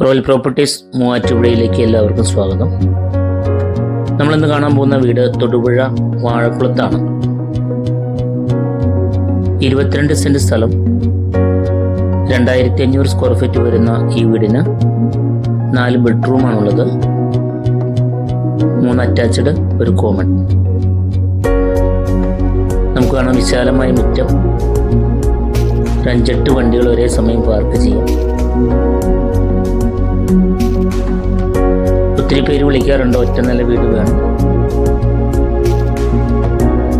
Royal properties മൂവാറ്റുപുഴയിലേക്ക് എല്ലാവർക്കും സ്വാഗതം. നമ്മളിന്ന് കാണാൻ പോകുന്ന വീട് തൊടുപുഴ വാഴക്കുളത്താണ്. ഇരുപത്തിരണ്ട് സെന്റ് സ്ഥലം രണ്ടായിരത്തി അഞ്ഞൂറ് സ്ക്വയർ ഫീറ്റ് വരുന്ന ഈ വീടിന് നാല് ബെഡ്റൂമാണുള്ളത്. മൂന്ന് അറ്റാച്ച്ഡ് ഒരു കോമൺ. നമുക്ക് കാണാം വിശാലമായ മുറ്റം. ഒരു വണ്ടികൾ ഒരേ സമയം പാർക്ക് ചെയ്യാം. ഒത്തിരി പേര് വിളിക്കാറുണ്ട്. ഒറ്റ നല്ല വീട് വേണം.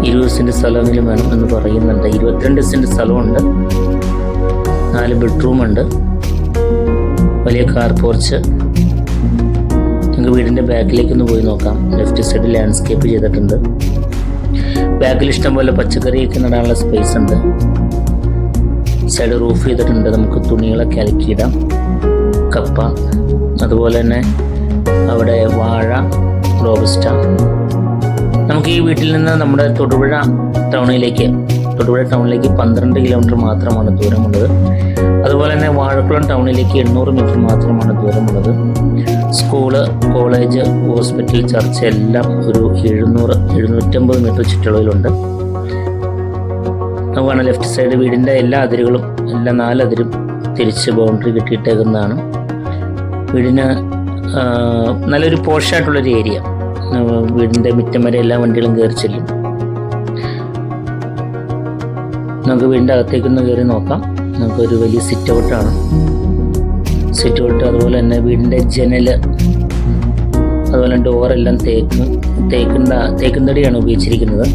ഇരുപത് സെന്റ് സ്ഥലമെങ്കിലും വേണം എന്ന് പറയുന്നുണ്ട്. ഇരുപത്തിരണ്ട് സെന്റ് സ്ഥലമുണ്ട്. നാല് ബെഡ്റൂമുണ്ട്. വലിയ കാർ പോർച്ച്. നിങ്ങൾക്ക് വീടിന്റെ ബാക്കിലേക്കൊന്ന് പോയി നോക്കാം. ലെഫ്റ്റ് സൈഡ് ലാൻഡ്സ്കേപ്പ് ചെയ്തിട്ടുണ്ട്. ബാക്കിൽ ഇഷ്ടം പോലെ പച്ചക്കറിയൊക്കെ നടാനുള്ള സ്പേസ് ഉണ്ട്. സൈഡ് റൂഫ് ചെയ്തിട്ടുണ്ട്. നമുക്ക് തുണികളൊക്കെ അലക്കിയിടാം. കപ്പ. അതുപോലെ തന്നെ അവിടെ വാഴ റോബസ്റ്റ. നമുക്ക് ഈ വീട്ടിൽ നിന്ന് നമ്മുടെ തൊടുപുഴ ടൗണിലേക്ക് തൊടുപുഴ ടൗണിലേക്ക് പന്ത്രണ്ട് കിലോമീറ്റർ മാത്രമാണ് ദൂരമുള്ളത്. അതുപോലെ തന്നെ വാഴക്കുളം ടൗണിലേക്ക് എണ്ണൂറ് മീറ്റർ മാത്രമാണ് ദൂരമുള്ളത്. സ്കൂൾ കോളേജ് ഹോസ്പിറ്റൽ ചർച്ച് എല്ലാം ഒരു എഴുന്നൂറ് എഴുന്നൂറ്റമ്പത് മീറ്റർ ചുറ്റളവിലുണ്ട്. നമുക്കാണ് ലെഫ്റ്റ് സൈഡ് വീടിന്റെ എല്ലാ അതിരുകളും എല്ലാ നാലതിരും തിരിച്ച് ബൗണ്ടറി കെട്ടിയിട്ടേക്കുന്നതാണ്. വീടിന് നല്ലൊരു പോഷായിട്ടുള്ളൊരു ഏരിയ. വീടിന്റെ മുറ്റം വരെ എല്ലാ വണ്ടികളും കയറി ചെല്ലും. നമുക്ക് വീടിന്റെ അകത്തേക്കൊന്ന് കയറി നോക്കാം. നമുക്കൊരു വലിയ സിറ്റ് ഔട്ടാണ് സിറ്റ് ഔട്ട് അതുപോലെ തന്നെ വീടിന്റെ ജനൽ അതുപോലെ ഡോറെല്ലാം തേക്ക് തേക്കുന്ന തേക്കും തടിയാണ് ഉപയോഗിച്ചിരിക്കുന്നത്.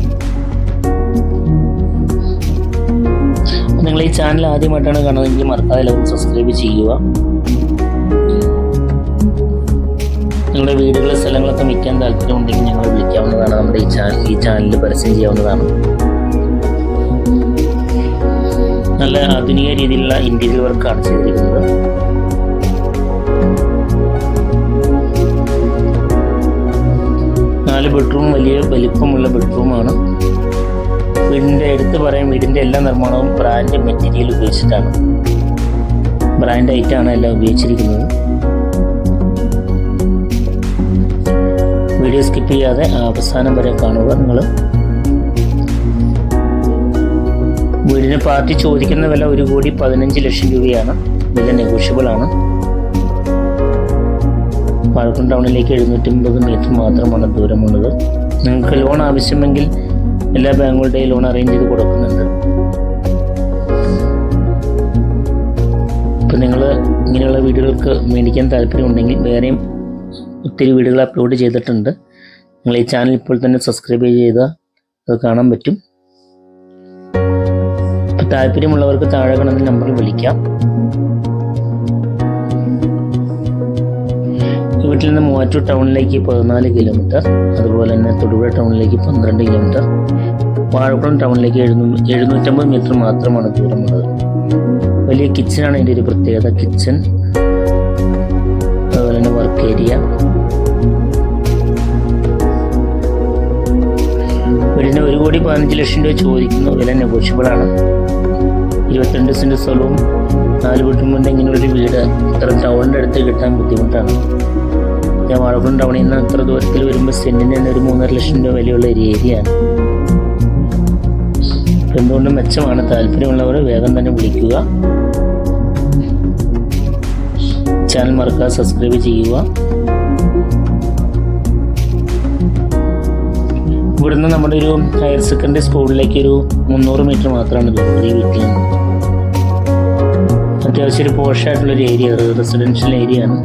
നിങ്ങൾ ഈ ചാനൽ ആദ്യമായിട്ടാണ് കാണുന്നതെങ്കിൽ മറക്കാതെ എല്ലാവരും സബ്സ്ക്രൈബ് ചെയ്യുക. നിങ്ങളുടെ വീടുകളെ സ്ഥലങ്ങളൊക്കെ വിൽക്കാൻ താല്പര്യമുണ്ടെങ്കിൽ ഞങ്ങൾ വിളിക്കാവുന്നതാണ്. നമ്മുടെ ഈ ചാനൽ ഈ ചാനലിൽ പരസ്യം ചെയ്യാവുന്നതാണ്. നല്ല ആധുനിക രീതിയിലുള്ള ഇന്റീരിയർ വർക്കാണ് ചെയ്തിരിക്കുന്നത്. നാല് ബെഡ്റൂം വലിയ വലിപ്പമുള്ള ബെഡ്റൂമാണ് വീടിന്റെ എടുത്ത് പറയാൻ വീടിന്റെ എല്ലാ നിർമ്മാണവും ബ്രാൻഡ് മെറ്റീരിയൽ ഉപയോഗിച്ചിട്ടാണ്. ബ്രാൻഡ് ഐറ്റാണ് എല്ലാം ഉപയോഗിച്ചിരിക്കുന്നത്. വീഡിയോ സ്കിപ്പ് ചെയ്യാതെ അവസാനം വരെ കാണുക. നിങ്ങൾ വീടിന് പാർട്ടി ചോദിക്കുന്ന വില ഒരു കോടി പതിനഞ്ച് ലക്ഷം രൂപയാണ്. വില നെഗോഷ്യബിൾ ആണ്. പാലക്കുളം ടൗണിലേക്ക് എഴുന്നൂറ്റമ്പത് മീറ്റർ മാത്രമാണ് ദൂരമുള്ളത്. നിങ്ങൾക്ക് ലോൺ ആവശ്യമെങ്കിൽ എല്ലാ ബാങ്കുകളുടെയും ലോൺ അറേഞ്ച് ചെയ്ത് കൊടുക്കുന്നുണ്ട്. ഇപ്പം നിങ്ങൾ ഇങ്ങനെയുള്ള വീടുകൾക്ക് മേടിക്കാൻ താല്പര്യമുണ്ടെങ്കിൽ വേറെയും ഒത്തിരി വീഡിയോകൾ അപ്ലോഡ് ചെയ്തിട്ടുണ്ട്. നിങ്ങൾ ഈ ചാനൽ ഇപ്പോൾ തന്നെ സബ്സ്ക്രൈബ് ചെയ്താൽ അത് കാണാൻ പറ്റും. താല്പര്യമുള്ളവർക്ക് താഴെ കാണുന്ന നമ്പറിൽ വിളിക്കാം. വീട്ടിൽ നിന്ന് മൂവാറ്റൂർ ടൗണിലേക്ക് പതിനാല് കിലോമീറ്റർ അതുപോലെ തന്നെ തൊടുപുഴ ടൗണിലേക്ക് പന്ത്രണ്ട് കിലോമീറ്റർ വാഴക്കുളം ടൗണിലേക്ക് എഴുന്നൂ എഴുന്നൂറ്റമ്പത് മീറ്റർ മാത്രമാണ് ദൂരമുള്ളത്. വലിയ കിച്ചനാണ് ഇതിന്റെ ഒരു പ്രത്യേകത. കിച്ചൺ അതുപോലെ തന്നെ വർക്ക് ഏരിയ വീടിന് ഒരു കോടി പതിനഞ്ച് ലക്ഷം രൂപ ചോദിക്കുന്നു വില നെഗോഷ്യബിൾ ആണ്. ഇരുപത്തിരണ്ട് സെന്റ് സ്ഥലവും നാല് വീട്ടും കൊണ്ട് ഇങ്ങനെയൊരു വീട് ഇത്ര ടൗണിന്റെ അടുത്ത് കിട്ടാൻ ബുദ്ധിമുട്ടാണ്. ഞാൻ വാഴക്കുളം ടൗണിൽ നിന്ന് അത്ര ദൂരത്തിൽ വരുമ്പോൾ സെന്റിന് തന്നെ ഒരു മൂന്നര ലക്ഷം രൂപ വിലയുള്ള ഒരു ഏരിയയാണ് എന്തുകൊണ്ടും മെച്ചമാണ്. താല്പര്യമുള്ളവർ വേഗം തന്നെ വിളിക്കുക. ചാനൽ മറക്കാതെ സബ്സ്ക്രൈബ് ചെയ്യുക. ഇവിടുന്ന് നമ്മുടെ ഒരു ഹയർ സെക്കൻഡറി സ്കൂളിലേക്ക് ഒരു മുന്നൂറ് മീറ്റർ മാത്രമാണ് ദൂരം ഈ വീട്ടിൽ അത്യാവശ്യം ഒരു പോഷായിട്ടുള്ളൊരു ഏരിയ റെസിഡൻഷ്യൽ ഏരിയ ആണ്.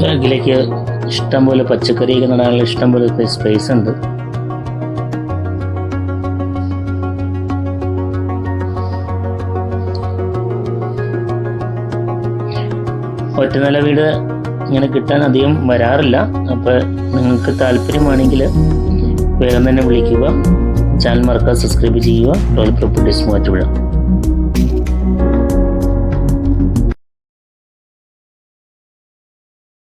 ബാക്കിലേക്ക് ഇഷ്ടം പോലെ പച്ചക്കറിയൊക്കെ നടാനുള്ള ഇഷ്ടം പോലെ സ്പേസ് ഉണ്ട്. ഒറ്റ ഒറ്റനില വീട് ഇങ്ങനെ കിട്ടാൻ അധികം വരാറില്ല. അപ്പോൾ നിങ്ങൾക്ക് താല്പര്യമാണെങ്കിൽ വേഗം തന്നെ വിളിക്കുക. ചാനൽ മറക്കാതെ സബ്സ്ക്രൈബ് ചെയ്യുക. Royal properties Muvattupuzha